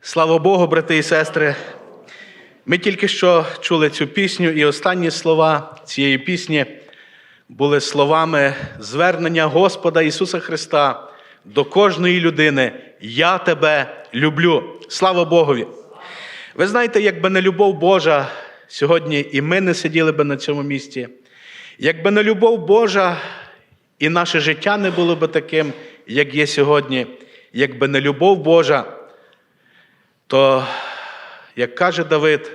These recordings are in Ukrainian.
Слава Богу, брати і сестри. Ми тільки що чули цю пісню, і останні слова цієї пісні були словами звернення Господа Ісуса Христа до кожної людини. Я тебе люблю. Слава Богові! Ви знаєте, якби не любов Божа, сьогодні і ми не сиділи би на цьому місці. Якби не любов Божа, і наше життя не було би таким, як є сьогодні, якби не любов Божа, то, як каже Давид,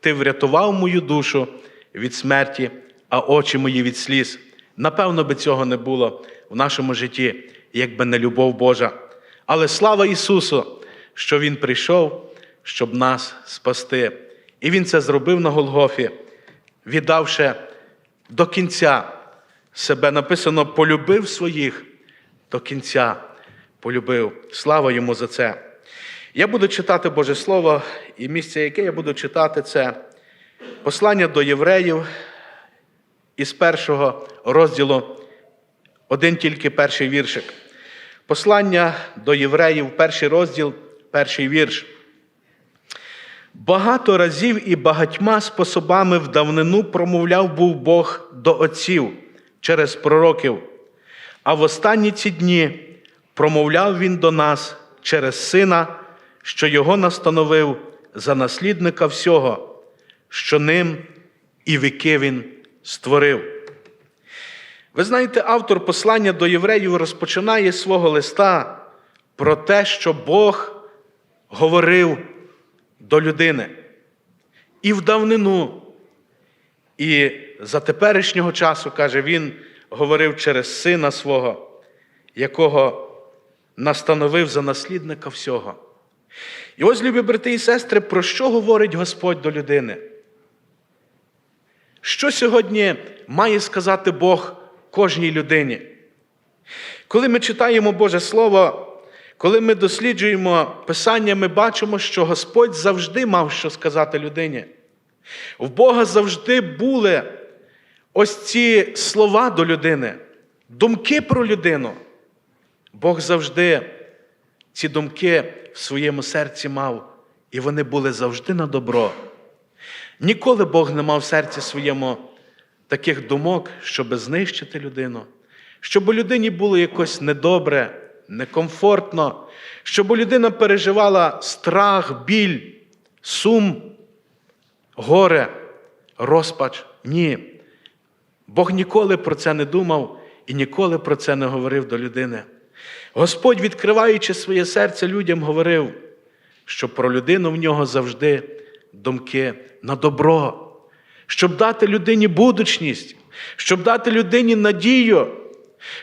ти врятував мою душу від смерті, а очі мої від сліз. Напевно, би цього не було в нашому житті, якби не любов Божа. Але слава Ісусу, що Він прийшов, щоб нас спасти. І Він це зробив на Голгофі, віддавши до кінця себе. Написано, полюбив своїх до кінця, полюбив. Слава йому за це. Я буду читати Боже Слово, і місце, яке я буду читати, це послання до євреїв із першого розділу, один тільки перший віршик. Послання до євреїв, перший розділ, перший вірш. Багато разів і багатьма способами в давнину промовляв був Бог до отців через пророків, а в останні ці дні промовляв Він до нас через Сина, що Його настановив за наслідника всього, що ним і віки Він створив. Ви знаєте, автор послання до євреїв розпочинає свого листа про те, що Бог говорив до людини. І в давнину, і за теперішнього часу, каже, він говорив через сина свого, якого настановив за наслідника всього. І ось, любі брати і сестри, про що говорить Господь до людини? Що сьогодні має сказати Бог кожній людині? Коли ми читаємо Боже Слово, коли ми досліджуємо Писання, ми бачимо, що Господь завжди мав що сказати людині. В Бога завжди були ось ці слова до людини, думки про людину. Бог завжди ці думки в своєму серці мав, і вони були завжди на добро. Ніколи Бог не мав в серці своєму таких думок, щоб знищити людину, щоб у людині було якось недобре, некомфортно, щоб людина переживала страх, біль, сум, горе, розпач. Ні. Бог ніколи про це не думав і ніколи про це не говорив до людини. Господь, відкриваючи своє серце людям, говорив, що про людину в нього завжди думки на добро, щоб дати людині будучність, щоб дати людині надію,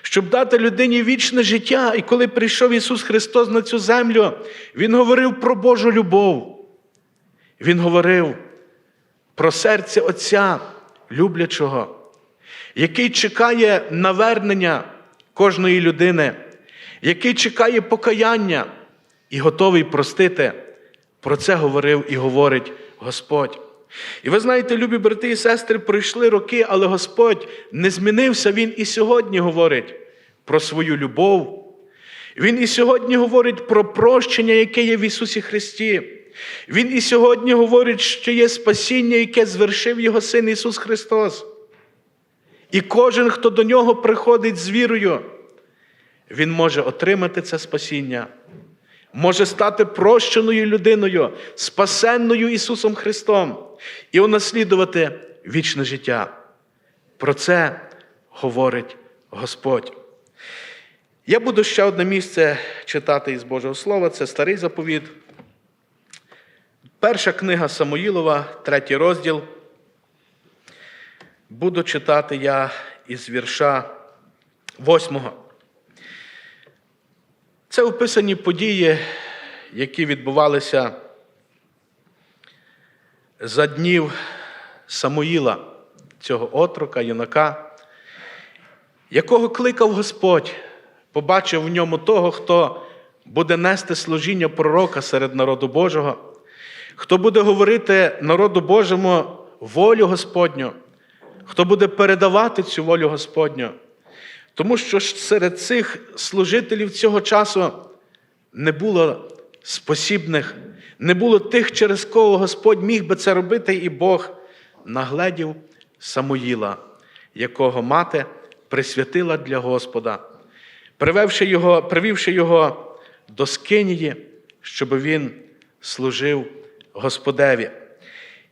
щоб дати людині вічне життя. І коли прийшов Ісус Христос на цю землю, Він говорив про Божу любов. Він говорив про серце Отця люблячого, який чекає навернення кожної людини, який чекає покаяння і готовий простити. Про це говорив і говорить Господь. І ви знаєте, любі брати і сестри, пройшли роки, але Господь не змінився. Він і сьогодні говорить про свою любов. Він і сьогодні говорить про прощення, яке є в Ісусі Христі. Він і сьогодні говорить, що є спасіння, яке звершив Його Син Ісус Христос. І кожен, хто до нього приходить з вірою, він може отримати це спасіння, може стати прощеною людиною, спасенною Ісусом Христом і унаслідувати вічне життя. Про це говорить Господь. Я буду ще одне місце читати із Божого Слова, це старий заповіт. Перша книга Самоїлова, третій розділ. Буду читати я із вірша восьмого. Це описані події, які відбувалися за днів Самуїла, цього отрока, юнака, якого кликав Господь, побачив в ньому того, хто буде нести служіння пророка серед народу Божого, хто буде говорити народу Божому волю Господню, хто буде передавати цю волю Господню. Тому що серед цих служителів цього часу не було спосібних, не було тих, через кого Господь міг би це робити, і Бог нагледів Самуїла, якого мати присвятила для Господа, привівши його, привівши його до Скинії, щоб він служив Господеві.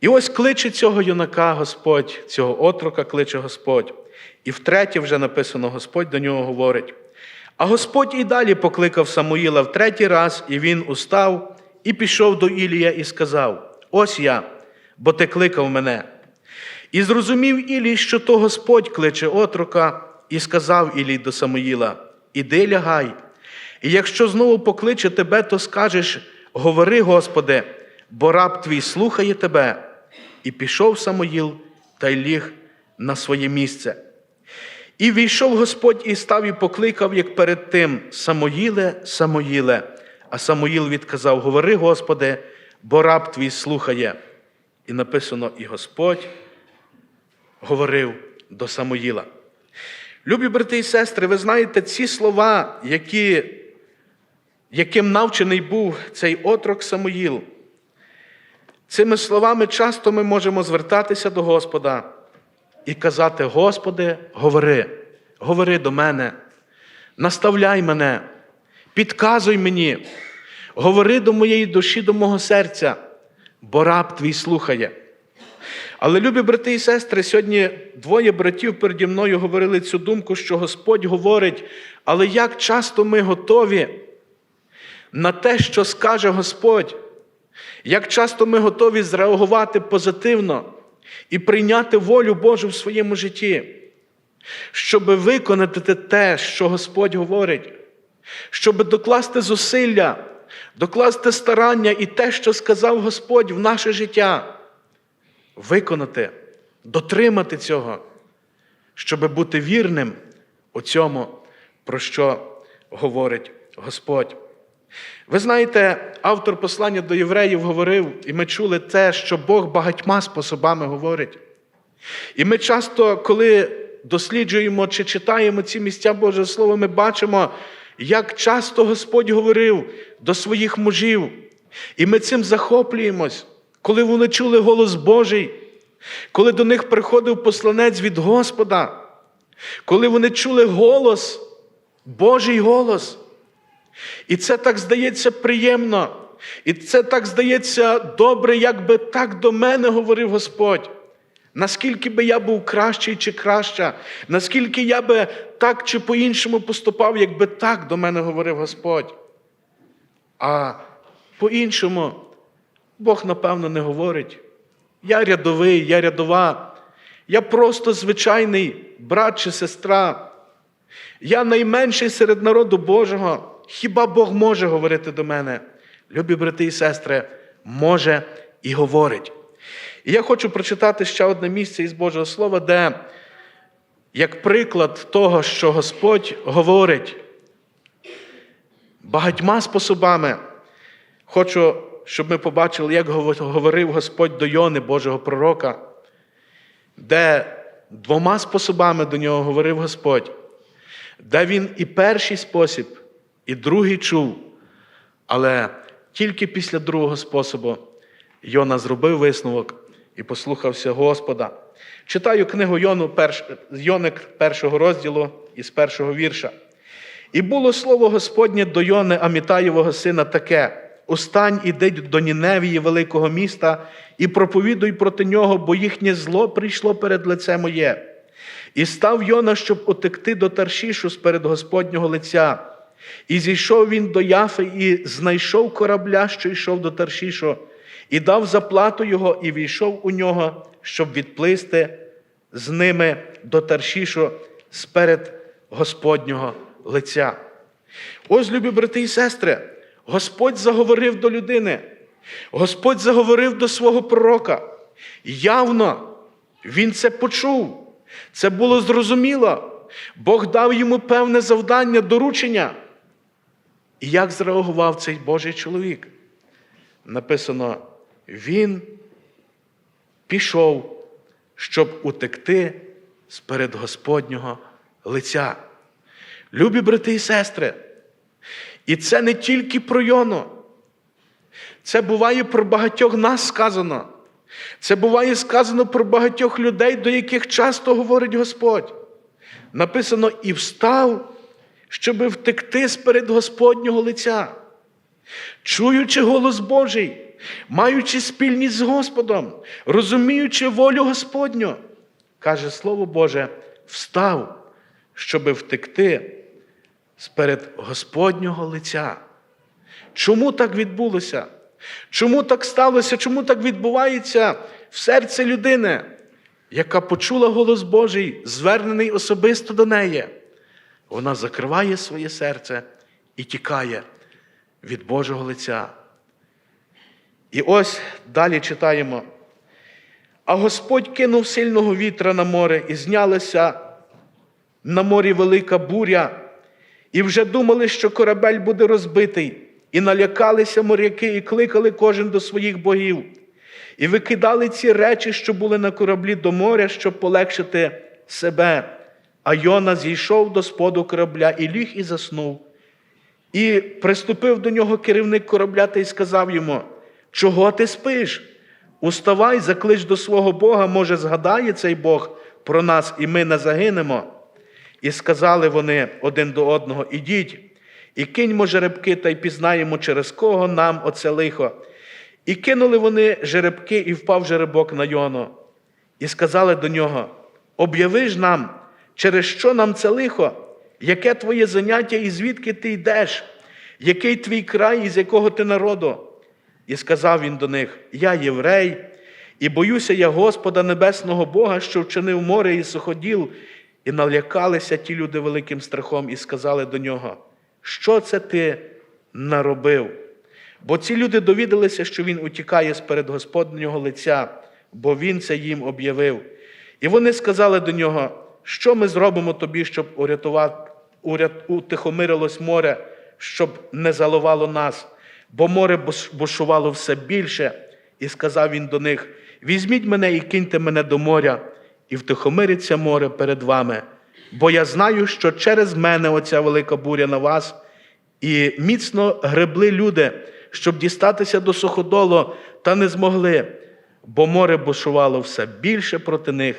І ось кличе цього юнака Господь, цього отрока кличе Господь. І втретє вже написано, Господь до нього говорить. А Господь і далі покликав Самуїла в третій раз, і він устав і пішов до Ілія і сказав: Ось я, бо ти кликав мене. І зрозумів Ілій, що то Господь кличе отрока, і сказав Ілій до Самуїла: Іди лягай, і якщо знову покличе тебе, то скажеш: Говори, Господи, бо раб твій слухає тебе. І пішов Самуїл та й ліг на своє місце. І війшов Господь і став і покликав, як перед тим, Самоїле, Самоїле. А Самоїл відказав: Говори, Господи, бо раб твій слухає. І написано: І Господь говорив до Самоїла. Любі брати і сестри, ви знаєте ці слова, які, яким навчений був цей отрок Самоїл. Цими словами часто ми можемо звертатися до Господа і казати: Господи, говори, говори до мене, наставляй мене, підказуй мені, говори до моєї душі, до мого серця, бо раб твій слухає. Але, любі брати і сестри, сьогодні двоє братів переді мною говорили цю думку, що Господь говорить, але як часто ми готові на те, що скаже Господь, як часто ми готові зреагувати позитивно і прийняти волю Божу в своєму житті, щоб виконати те, що Господь говорить, щоб докласти зусилля, докласти старання і те, що сказав Господь в наше життя виконати, дотримати цього, щоб бути вірним у цьому, про що говорить Господь. Ви знаєте, автор послання до євреїв говорив, і ми чули те, що Бог багатьма способами говорить. І ми часто, коли досліджуємо чи читаємо ці місця Божого Слова, ми бачимо, як часто Господь говорив до своїх мужів. І ми цим захоплюємось, коли вони чули голос Божий, коли до них приходив посланець від Господа, коли вони чули голос, Божий голос. І це так здається приємно. І це так здається добре, якби так до мене говорив Господь. Наскільки би я був кращий чи краща, наскільки я би так чи по-іншому поступав, якби так до мене говорив Господь. А по-іншому Бог, напевно, не говорить. Я рядовий, я рядова, я просто звичайний брат чи сестра. Я найменший серед народу Божого. Хіба Бог може говорити до мене? Любі брати і сестри, може і говорить. І я хочу прочитати ще одне місце із Божого Слова, де, як приклад того, що Господь говорить багатьма способами, хочу, щоб ми побачили, як говорив Господь до Йони, Божого пророка, де двома способами до нього говорив Господь, де він і перший спосіб, і другий чув, але тільки після другого способу Йона зробив висновок і послухався Господа. Читаю книгу Йону. Йоник першого розділу із першого вірша. І було слово Господнє до Йони Амітаєвого сина таке: Устань, іди до Ніневії, великого міста, і проповідуй проти нього, бо їхнє зло прийшло перед лице моє. І став Йона, щоб утекти до Таршішу сперед Господнього лиця. І зійшов він до Яфи, і знайшов корабля, що йшов до Таршішу, і дав заплату його, і війшов у нього, щоб відплисти з ними до Таршішу сперед Господнього лиця. Ось, любі брати і сестри, Господь заговорив до людини, Господь заговорив до свого пророка. Явно він це почув, це було зрозуміло. Бог дав йому певне завдання, доручення. І як зреагував цей Божий чоловік? Написано, він пішов, щоб утекти з перед Господнього лиця. Любі брати і сестри, і це не тільки про Йону. Це буває про багатьох нас сказано. Це буває сказано про багатьох людей, до яких часто говорить Господь. Написано і встав, щоби втекти сперед Господнього лиця. Чуючи голос Божий, маючи спільність з Господом, розуміючи волю Господню, каже Слово Боже, встав, щоби втекти сперед Господнього лиця. Чому так відбулося? Чому так сталося? Чому так відбувається в серці людини, яка почула голос Божий, звернений особисто до неї? Вона закриває своє серце і тікає від Божого лиця. І ось далі читаємо. А Господь кинув сильного вітра на море, і знялася на морі велика буря, і вже думали, що корабель буде розбитий, і налякалися моряки, і кликали кожен до своїх богів, і викидали ці речі, що були на кораблі до моря, щоб полегшити себе. А Йона зійшов до споду корабля і ліг і заснув. І приступив до нього керівник корабля та й сказав йому: Чого ти спиш? Уставай, заклич до свого Бога, може, згадає цей Бог про нас, і ми не загинемо. І сказали вони один до одного: Ідіть, і киньмо жеребки, та й пізнаємо, через кого нам оце лихо. І кинули вони жеребки, і впав жеребок на Йону. І сказали до нього: Об'яви ж нам, через що нам це лихо, яке твоє заняття і звідки ти йдеш, який твій край, і з якого ти народу? І сказав він до них: Я єврей, і боюся я Господа Небесного Бога, що вчинив море і суходіл, і налякалися ті люди великим страхом, і сказали до нього, що це ти наробив? Бо ці люди довідалися, що він утікає сперед Господнього лиця, бо він це їм об'явив. І вони сказали до нього, що ми зробимо тобі, щоб утихомирилось море, щоб не заливало нас, бо море буш- бушувало все більше. І сказав він до них: Візьміть мене і киньте мене до моря, і втихомириться море перед вами. Бо я знаю, що через мене оця велика буря на вас, і міцно гребли люди, щоб дістатися до суходолу, та не змогли, бо море бушувало все більше проти них.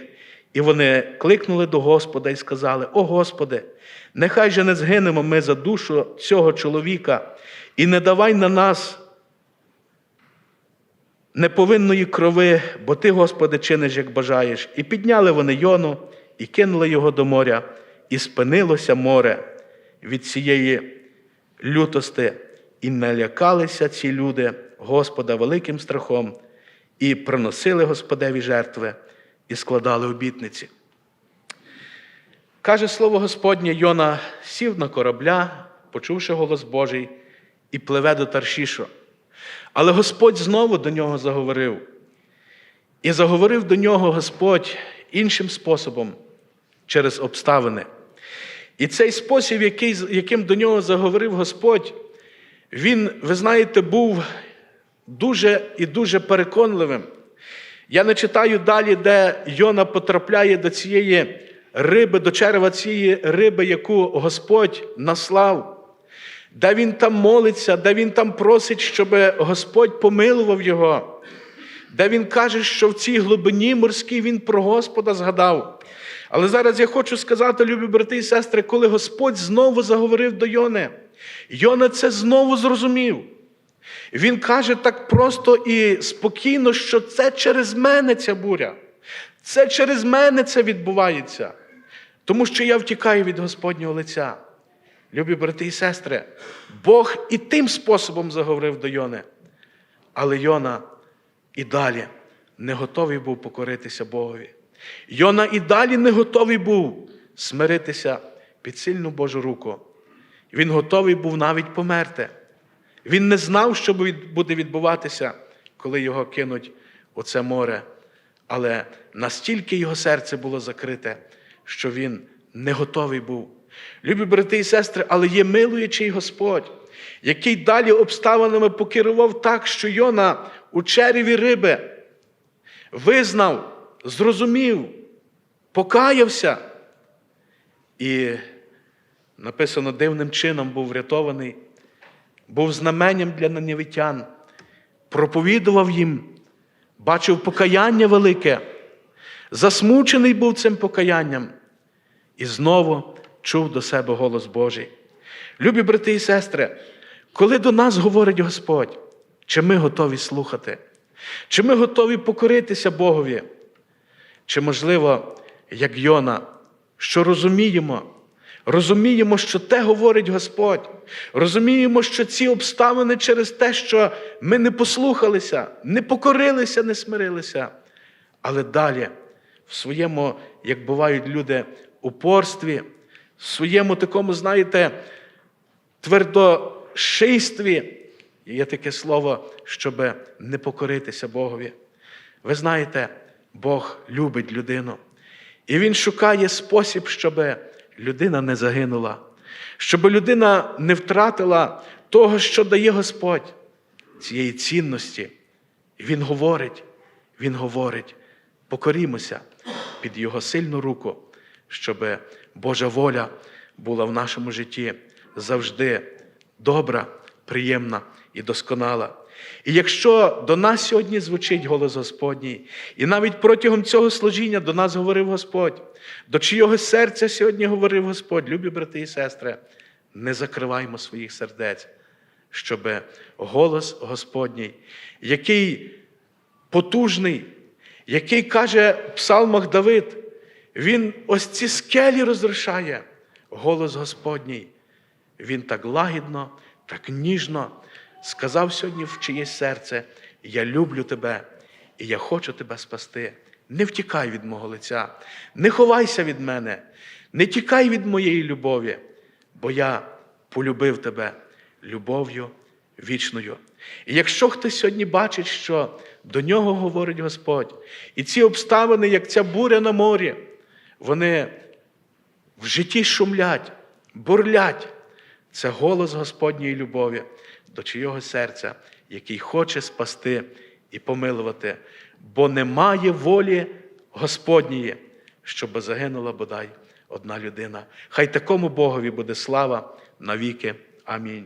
І вони кликнули до Господа і сказали: О Господи, нехай же не згинемо ми за душу цього чоловіка, і не давай на нас неповинної крови, бо Ти, Господи, чиниш, як бажаєш. І підняли вони Йону, і кинули його до моря, і спинилося море від цієї лютости, і налякалися ці люди Господа великим страхом, і приносили Господеві жертви, і складали обітниці. Каже слово Господнє, Йона сів на корабля, почувши голос Божий, і пливе до Таршішу. Але Господь знову до нього заговорив. І заговорив до нього Господь іншим способом через обставини. І цей спосіб, який, яким до нього заговорив Господь, він, ви знаєте, був дуже і дуже переконливим. Я не читаю далі, де Йона потрапляє до цієї риби, до черева цієї риби, яку Господь наслав, де він там молиться, де він там просить, щоб Господь помилував його, де він каже, що в цій глибині морській він про Господа згадав. Але зараз я хочу сказати, любі брати і сестри, коли Господь знову заговорив до Йони, Йона це знову зрозумів. Він каже так просто і спокійно, що це через мене ця буря. Це через мене це відбувається. Тому що я втікаю від Господнього лиця. Любі брати і сестри, Бог і тим способом заговорив до Йони. Але Йона і далі не готовий був покоритися Богові. Йона і далі не готовий був смиритися під сильну Божу руку. Він готовий був навіть померти. Він не знав, що буде відбуватися, коли його кинуть у це море. Але настільки його серце було закрите, що він не готовий був. Любі брати і сестри, але є милуючий Господь, який далі обставинами покерував так, що Йона у череві риби визнав, зрозумів, покаявся і написано, дивним чином був врятований, був знаменням для нанівитян, проповідував їм, бачив покаяння велике, засмучений був цим покаянням і знову чув до себе голос Божий. Любі брати і сестри, коли до нас говорить Господь, чи ми готові слухати, чи ми готові покоритися Богові, чи, можливо, як Йона, що розуміємо, розуміємо, що те говорить Господь, розуміємо, що ці обставини через те, що ми не послухалися, не покорилися, не смирилися, але далі в своєму, як бувають люди, упорстві, в своєму такому, знаєте, твердошийстві, є таке слово, щоб не покоритися Богові. Ви знаєте, Бог любить людину. І Він шукає спосіб, щоб людина не загинула, щоб людина не втратила того, що дає Господь, цієї цінності. Він говорить, Він говорить, покорімося під Його сильну руку, щоб Божа воля була в нашому житті завжди добра, приємна і досконала. І якщо до нас сьогодні звучить голос Господній, і навіть протягом цього служіння до нас говорив Господь, до чийого серця сьогодні говорив Господь, любі брати і сестри, не закриваймо своїх сердець, щоб голос Господній, який потужний, який каже в псалмах Давид, він ось ці скелі розрішає, голос Господній. Він так лагідно, так ніжно сказав сьогодні в чиєсь серце: Я люблю тебе і я хочу тебе спасти. Не втікай від мого лиця, не ховайся від мене, не тікай від моєї любові, бо я полюбив тебе любов'ю вічною. І якщо хтось сьогодні бачить, що до нього говорить Господь, і ці обставини, як ця буря на морі, вони в житті шумлять, бурлять. Це голос Господньої любові до чийого серця, який хоче спасти і помилувати, бо немає волі Господньої, щоб загинула бодай одна людина. Хай такому Богові буде слава навіки. Амінь.